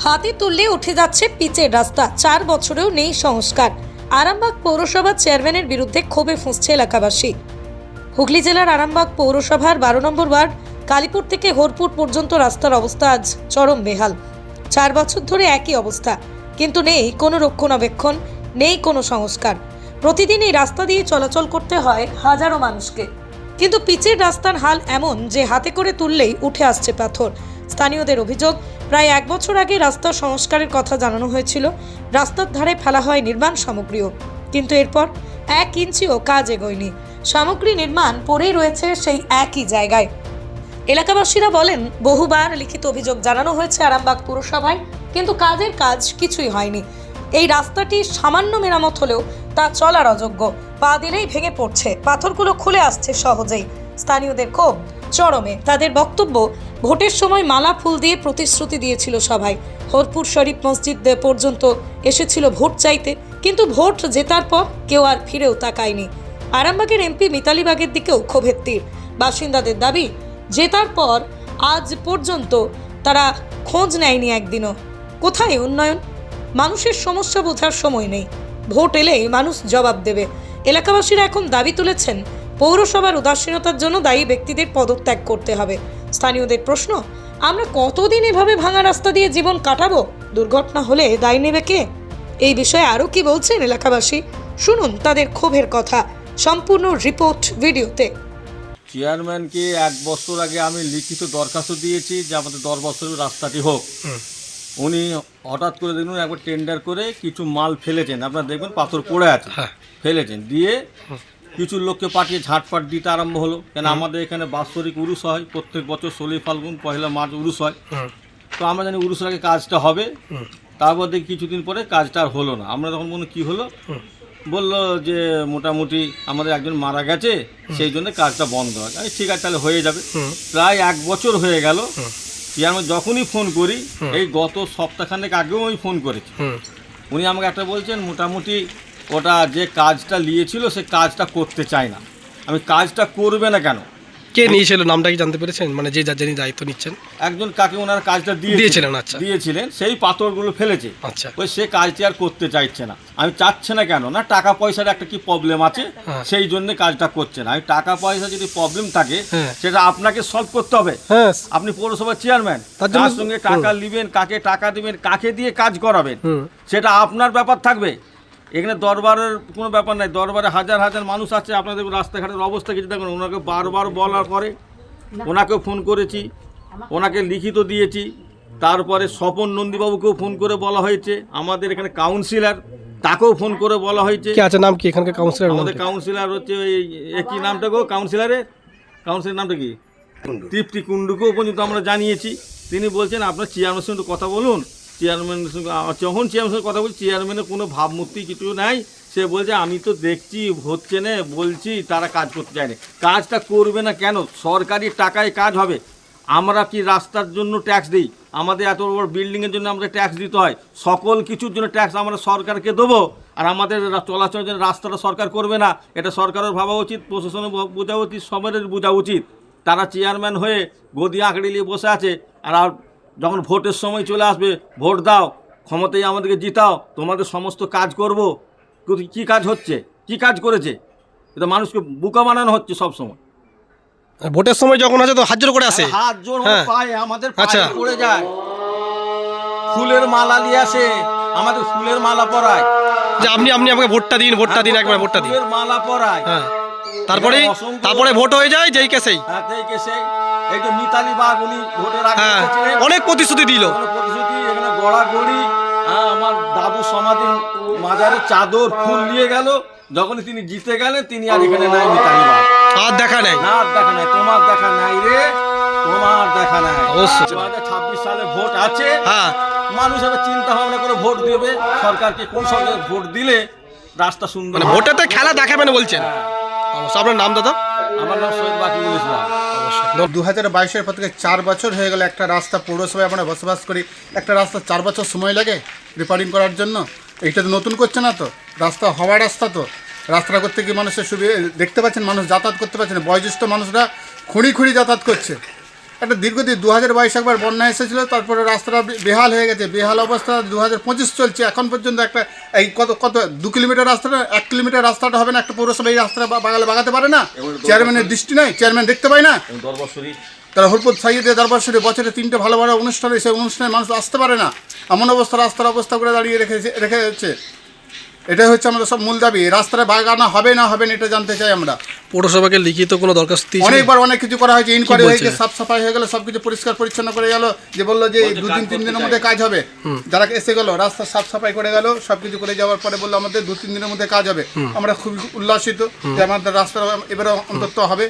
হাতে তুললে উঠে যাচ্ছে পিচের রাস্তা। চার বছরেও নেই সংস্কার। আরামবাগ পৌরসভার চেয়ারম্যানের বিরুদ্ধে ক্ষোভে ফুঁসছে এলাকাবাসী। হুগলি জেলার আরামবাগ পৌরসভার বারো নম্বর ওয়ার্ড, কালীপুর থেকে হরপুর পর্যন্ত রাস্তার অবস্থা আজ চরম বেহাল। চার বছর ধরে একই অবস্থা। কিন্তু নেই কোনো রক্ষণাবেক্ষণ, নেই কোনো সংস্কার। প্রতিদিন এই রাস্তা দিয়ে চলাচল করতে হয় হাজারো মানুষকে। কিন্তু পিচের রাস্তার হাল এমন যে হাতে করে তুললেই উঠে আসছে পাথর। স্থানীয়দের অভিযোগ প্রায় এক বছর আগে রাস্তা সংস্কারের কথা জানানো হয়েছিল। রাস্তার ধারে ফেলা হয় নির্মাণ সামগ্রীও। কিন্তু এরপর এক ইঞ্চিও কাজ এগোয়নি। সামগ্রী নির্মাণ পড়েই রয়েছে সেই একই জায়গায়। এলাকাবাসীরা বলেন, বহুবার লিখিত অভিযোগ জানানো হয়েছে আরামবাগ পুরসভায়, কিন্তু কাজের কাজ কিছুই হয়নি। এই রাস্তাটি সামান্য মেরামত হলেও তা চলার অযোগ্য। পা দিলেই ভেঙে পড়ছে। পাথরগুলো খুলে আসছে সহজেই। স্থানীয়দের ক্ষোভ। চরমে। তাদের বক্তব্য, ভোটের সময় মালা ফুল দিয়ে প্রতিশ্রুতি দিয়েছিল সবাই হরপুর শরীফ মসজিদ পর্যন্ত এসেছিল ভোট চাইতে, কিন্তু ভোট জেতার পর কেউ আর ফিরেও তাকায়নি। আরামবাগের এমপি মিতালি বাগের দিকেও ক্ষোভের তীর বাসিন্দাদের দাবি, জেতার পর আজ পর্যন্ত তারা খোঁজ নেয়নি একদিনও। কোথায় উন্নয়ন? মানুষের সমস্যা বোঝার সময় নেই। ভোট এলেই মানুষ জবাব দেবে। এলাকাবাসীরা এখন দাবি তুলেছেন পৌরসভার উদাসীনতার জন্য দায়ী ব্যক্তিদের পদত্যাগ করতে হবে। স্থানীয়দের প্রশ্ন আমরা কতদিন এভাবে ভাঙা রাস্তা দিয়ে জীবন কাটাবো? দুর্ঘটনা হলে দায় নেবে কে? এই বিষয়ে আরও কি বলছেন এলাকাবাসী? শুনুন তাদের ক্ষোভের কথা। সম্পূর্ণ রিপোর্ট ভিডিওতে। চেয়ারম্যানকে এক বছর আগে আমি লিখিত দরখাস্ত দিয়েছি যে আমাদের দশ বছরের রাস্তাটি হোক। উনি হঠাৎ করে দেখুন একবার টেন্ডার করে কিছু মাল ফেলেছেন। আপনারা দেখবেন পাথর পড়ে আছে। ফেলেছেন। দিয়ে কিছু লোককে পাঠিয়ে ঝাঁটপাট দিতে আরম্ভ হলো। কেন আমাদের এখানে বাৎসরিক উরুস হয় প্রত্যেক বছর ষোলোই ফাল্গুন পয়লা মার্চ উরুস হয়। তো আমরা জানি উরুসের আগে কাজটা হবে। তারপর দেখি কিছুদিন পরে কাজটা আর হলো না। আমরা তখন মনে কি হলো? বলল যে মোটামুটি আমাদের একজন মারা গেছে সেই জন্য কাজটা বন্ধ হয়। আমি ঠিক আছে তাহলে হয়ে যাবে। প্রায় এক বছর হয়ে গেল। আমি যখনই ফোন করি এই গত সপ্তাহখানেক আগেও আমি ফোন করেছি। উনি আমাকে একটা বলছেন মোটামুটি ওটা যে কাজটা নিয়েছিল সে কাজটা করতে চায় না। আমি কাজটা করবে না কেন? কে নিয়েছিল? নামটা কি জানতে পেরেছেন? মানে যে যার যিনি দায়িত্ব নিচ্ছেন। একজন কাকে ওনার কাজটা দিয়ে দিয়েছিলেন, আচ্ছা। দিয়েছিলেন সেই পাথরগুলো ফেলেছে। আচ্ছা। ওই সে কাজটি আর করতে চাইছে না। আমি চাচ্ছে না কেন? না টাকা পয়সার একটা কি প্রবলেম আছে? হ্যাঁ। সেই জন্য কাজটা করছে না। আমি টাকা পয়সা যদি প্রবলেম থাকে হ্যাঁ। সেটা আপনাকে সলভ করতে হবে। হ্যাঁ। আপনি পৌরসভার চেয়ারম্যান তার সঙ্গে টাকা নিবেন কাকে টাকা দিবেন কাকে দিয়ে কাজ করাবেন সেটা আপনার ব্যাপার থাকবে। এখানে দরবারের কোনো ব্যাপার নাই দরবারে হাজার হাজার মানুষ আছে আপনাদের রাস্তাঘাটের অবস্থা কিছু দেখুন ওনাকে বারবার বলার পরে ওনাকেও ফোন করেছি ওনাকে লিখিত দিয়েছি তারপরে স্বপন নন্দীবাবুকেও ফোন করে বলা হয়েছে আমাদের এখানে কাউন্সিলর তাকেও ফোন করে বলা হয়েছে। কে আছে নাম কি? এখানকার কাউন্সিলর আমাদের? কাউন্সিলর হচ্ছে ওই এ কি নামটা গো? কাউন্সিলরের? কাউন্সিলর নামটা কি? তৃপ্তি কুণ্ডুকেও পর্যন্ত আমরা জানিয়েছি। তিনি বলছেন আপনার চেয়ারম্যানের সঙ্গে কথা বলুন। চেয়ারম্যানের সঙ্গে যখন চেয়ারম্যানের সঙ্গে কথা বলছি চেয়ারম্যানের কোনো ভাবমূর্তি কিছু নাই। সে বলছে, আমি তো দেখছি, হচ্ছে না, বলছি, তারা কাজ করতে চায় না। কাজটা করবে না কেন? সরকারি টাকায় কাজ হবে। আমরা কি রাস্তার জন্য ট্যাক্স দিই? আমাদের এত বড় বিল্ডিংয়ের জন্য আমাদের ট্যাক্স দিতে হয়। সকল কিছুর জন্য ট্যাক্স আমরা সরকারকে দেবো। আর আমাদের চলাচলের জন্য রাস্তাটা সরকার করবে না। এটা সরকারের ভাবা উচিত, প্রশাসনের বোঝা উচিত সবারের বোঝা উচিত। তারা চেয়ারম্যান হয়ে গদি আঁকড়ে নিয়ে বসে আছে। আর আর যখন ভোটের সময় চলে আসবে ভোট দাও ক্ষমতায় আমাদেরকে জিতাও তোমাদের সমস্ত কাজ করব। কিন্তু কী কাজ হচ্ছে? কি কাজ করেছে? এটা মানুষকে বুকা বানানো হচ্ছে সব সময়। ভোটের সময় যখন আছে তো হাত জোর করে আসে। হাত জোর হ্যাঁ। পায়ে আমাদের আচ্ছা। পায়ে পড়ে যায়। ফুলের মালা নিয়ে আসে আমাদের ফুলের মালা পরায়। যে আপনি আপনি আমাকে ভোটটা দিন ভোটটা দিন একবার ভোটটা দিন। ফুলের মালা পরায়। হ্যাঁ। তারপরে তারপরে ভোট হয়ে যায় যেই কেসেই হ্যাঁ, থেকে সেই। এই যে মিতালি বাগ উনি ভোটের আগে হ্যাঁ এসেছিলেন। অনেক প্রতিশ্রুতি দিল। কোনো প্রতিশ্রুতি এখানে গড়াগড়ি। হ্যাঁ, আমার দাদু সমাধি মাজারে চাদর ফুল নিয়ে গেল। যখন তিনি জিতে গেলেন তিনি আর এখানে নাই মিতালি বাগ। আর দেখা নেই? না আর দেখা নাই। তোমার দেখা নাই রে। তোমার দেখা নাই। অবশ্যই। দু হাজার ছাব্বিশ সালে ভোট আছে। হ্যাঁ। মানুষ এবার চিন্তা ভাবনা করে ভোট দেবে। সরকারকে কোন সরকার ভোট দিলে রাস্তা সুন্দর মানে। ভোটেতে খেলা দেখাবেন বলছেন? অবশ্যই আপনার নাম দাদা। আমার নাম সৈয়দ বাকিবুল ইসলাম। বাইশের পর থেকে চার বছর হয়ে গেল একটা রাস্তা পৌরসভায় আমরা বসবাস করি। একটা রাস্তা চার বছর সময় লাগে রিপেয়ারিং করার জন্য। এইটা তো নতুন করছে না তো? রাস্তা হওয়া রাস্তা তো। রাস্তা করতে গিয়ে মানুষের সুবিধা দেখতে পাচ্ছেন, মানুষ যাতায়াত করতে পারছেন বয়োজ্যেষ্ঠ মানুষরা খুঁড়ি খুঁড়ি যাতায়াত করছে। একটা দীর্ঘদিন দু হাজার বাইশ একবার বন্যা এসেছিল তারপরে রাস্তাটা বেহাল হয়ে গেছে। বেহাল অবস্থা দু হাজার পঁচিশ চলছে। এখন পর্যন্ত একটা এই কত কত দু কিলোমিটার রাস্তাটা এক কিলোমিটার রাস্তাটা হবে না একটা পৌরসভা এই রাস্তাটা বাগালে বাগাতে পারে না? চেয়ারম্যানের দৃষ্টি নাই চেয়ারম্যান দেখতে পায় না? তারা হরপুর সাইডে দরবার শরীফ বছরে তিনটে ভালো ভালো অনুষ্ঠান সেই অনুষ্ঠানে মানুষ আসতে পারে না। এমন অবস্থা রাস্তার অবস্থা করে দাঁড়িয়ে রেখেছে রেখে যাচ্ছে। এটাই হচ্ছে আমাদের সব মূল দাবি। রাস্তাটা বাগানো হবে না হবে না এটা জানতে চাই আমরা। পৌরসভাকে লিখিত কোনো দরখাস্ত অনেকবার অনেক কিছু করা হয়েছে ইনকোয়ারি বলছে? হয়ে গেছে সাফ সাফাই হয়ে গেল সব কিছু পরিষ্কার পরিচ্ছন্ন করে গেল যে বলল যে দু দিন তিন দিনের মধ্যে কাজ হবে। যারা এসে গেল রাস্তা সাফ সাফাই করে গেল সব কিছু করে যাওয়ার পরে বলল আমাদের দু তিন দিনের মধ্যে কাজ হবে। আমরা খুবই উল্লাসিত যে আমাদের রাস্তা এবারে অন্তত হবে।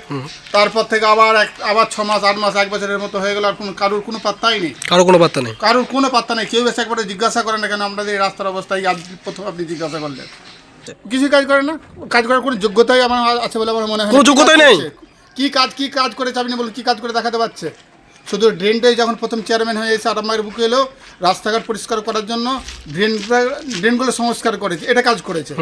তারপর থেকে আবার এক আবার ছ মাস আট মাস এক বছরের মতো হয়ে গেল আর কোনো কারোর কোনো পাত্তাই নেই। কারও কোনো পাত্তা নেই? কারোর কোনো পাত্তা নেই। কেউ এসে একবারে জিজ্ঞাসা করে না কেন আমরা যে এই রাস্তার অবস্থায় আজ প্রথম আপনি জিজ্ঞাসা করলেন। কিছু কাজ করে না। কাজ করার কোনো যোগ্যতাই আমার আছে বলে আমার মনে হয় কোনো কি কাজ যোগ্যতাই নেই? কি কাজ কি কাজ করেছে আপনি বলুন কি কাজ করে দেখাতে পারছে? শুধু ড্রেনটাই যখন প্রথম চেয়ারম্যান হয়ে এসে আরামবাগের বুকে এলো রাস্তাঘাট পরিষ্কার করার জন্য ড্রেন ড্রেনগুলো সংস্কার করেছে এটা কাজ করেছে।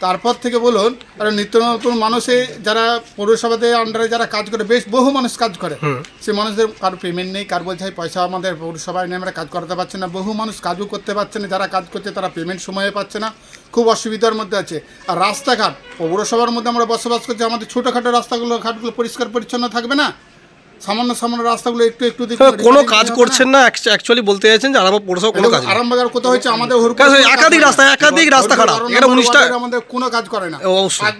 তারপর থেকে বলুন আর নিত্য নতুন মানুষে যারা পৌরসভাতে আন্ডারে যারা কাজ করে বেশ বহু মানুষ কাজ করে। সে মানুষদের কারও পেমেন্ট নেই কার বলছে "এই পয়সা আমাদের পৌরসভায় নেই আমরা কাজ করাতে পারছি না। বহু মানুষ কাজও করতে পারছে না যারা কাজ করছে তারা পেমেন্ট সময়ে পাচ্ছে না। খুব অসুবিধার মধ্যে আছে। আর রাস্তাঘাট পৌরসভার মধ্যে আমরা বসবাস করছি আমাদের ছোটোখাটো রাস্তাগুলো ঘাটগুলো পরিষ্কার পরিচ্ছন্ন থাকবে না? সামান্য সামান্য রাস্তাগুলো একটু একটু হ্যাঁ, কোনো কাজ করছেন না অ্যাকচুয়ালি বলতে চাইছেন যে আরামবাগ পৌরসভা কোনো কাজ নেই। আরামবাগের কোথাও হচ্ছে আমাদের একাধিক রাস্তা, একাধিক রাস্তা খারাপ। নম্বর উনিশটা- আমাদের কোনো কাজ করে না।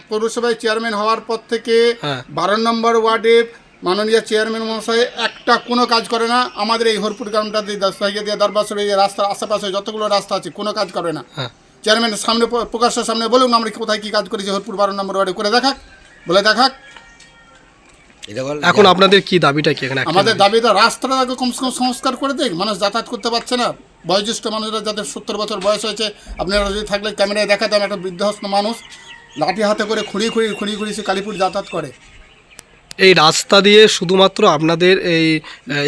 পৌরসভায় চেয়ারম্যান হওয়ার পর থেকে হ্যাঁ। বারো নম্বর ওয়ার্ডে মাননীয় চেয়ারম্যান মহাশয় একটা কোনো কাজ করে না আমাদের এই হরপুর গ্রামটা দিয়ে দাসবাইকে দিয়ে দরবাসর এই রাস্তার আশেপাশে যতগুলো রাস্তা আছে কোনো কাজ করে না। চেয়ারম্যানের সামনে প্রকাশের সামনে বলুন আমরা কোথায় কী কাজ করেছি হরপুর বারো নম্বর ওয়ার্ডে করে দেখাক বলে দেখাক এখন আপনাদের কি দাবিটা কি এখানে আমাদের দাবি তো রাস্তাটা আগে কমসে কম সংস্কার করে দেখ মানুষ যাতায়াত করতে পারছে না। বয়োজ্যেষ্ঠ মানুষরা যাদের সত্তর বছর বয়স হয়েছে আপনারা যদি থাকলে ক্যামেরায় দেখাতাম একটা বৃদ্ধস্ত মানুষ লাঠি হাতে করে খুঁড়িয়ে খুঁড়িয়ে খুঁড়িয়ে খুঁড়িয়ে সে কালীপুর যাতায়াত করে। এই রাস্তা দিয়ে শুধুমাত্র আপনাদের এই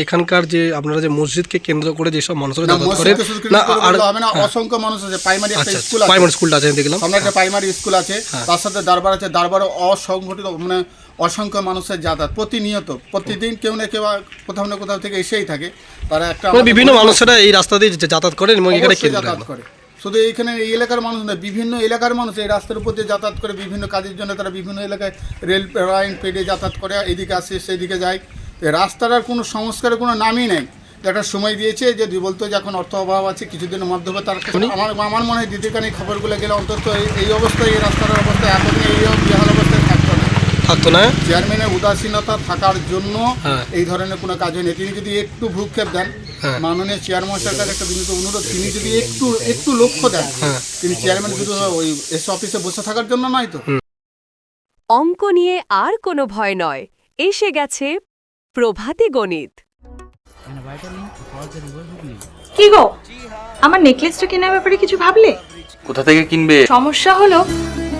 এখানকার যে আপনারা যে মসজিদকে কেন্দ্র করে যেসব মানুষরা যাতায়াত শুধু না আর না অসংখ্য মানুষ আছে প্রাইমারি একটা আচ্ছা স্কুল আছে। প্রাইমারি স্কুলটা আছে দেখলাম। সামনে একটা প্রাইমারি স্কুল আছে তার সাথে দরবার আছে দরবারও অসংগঠিত মানে অসংখ্য মানুষের যাতায়াত প্রতিনিয়ত প্রতিদিন কেউ না কেউ কোথাও না কোথাও থেকে এসেই থাকে। তারা একটা মানে বিভিন্ন মানুষেরা এই রাস্তা দিয়ে যাতায়াত করেন এবং এখানে যাতায়াত করে। শুধু এইখানে এই এলাকার মানুষ নয় বিভিন্ন এলাকার মানুষ এই রাস্তার উপর দিয়ে যাতায়াত করে বিভিন্ন কাজের জন্য তারা বিভিন্ন এলাকায় রেল লাইন পেরিয়ে যাতায়াত করে এদিকে আসে সেদিকে যায়। এই রাস্তাটার কোনো সংস্কারের কোনো নামই নেই। একটা সময় দিয়েছে যে বলতো যে এখন অর্থ অভাব আছে কিছুদিনের মাধ্যমে তার আমার আমার মনে হয় দিদিকানি খবরগুলো গেলে অন্তত এই- এই অবস্থায় এই রাস্তার অবস্থায় এতদিন এই বিহাল অবস্থায় থাকতো না থাকতো না। চেয়ারম্যানের উদাসীনতা থাকার জন্য হ্যাঁ। এই ধরনের কোনো কাজ হয়নি। তিনি যদি একটু ভ্রুক্ষেপ দেন হ্যাঁ। মাননীয় চেয়ারম্যান সরকার একটা বিনীত অনুরোধ তিনি যদি একটু একটু লক্ষ্য দেন হ্যাঁ। তিনি চেয়ারম্যান শুধু ওই এস অফিসে বসে থাকার জন্য নয় তো? অঙ্ক নিয়ে আর কোনো ভয় নয়। এসে গেছে প্রভাতী গণিত। কি গো? আমার নেকলেসটা কেনার ব্যাপারে কিছু ভাবলে? কোথা থেকে কিনবে? সমস্যা হলো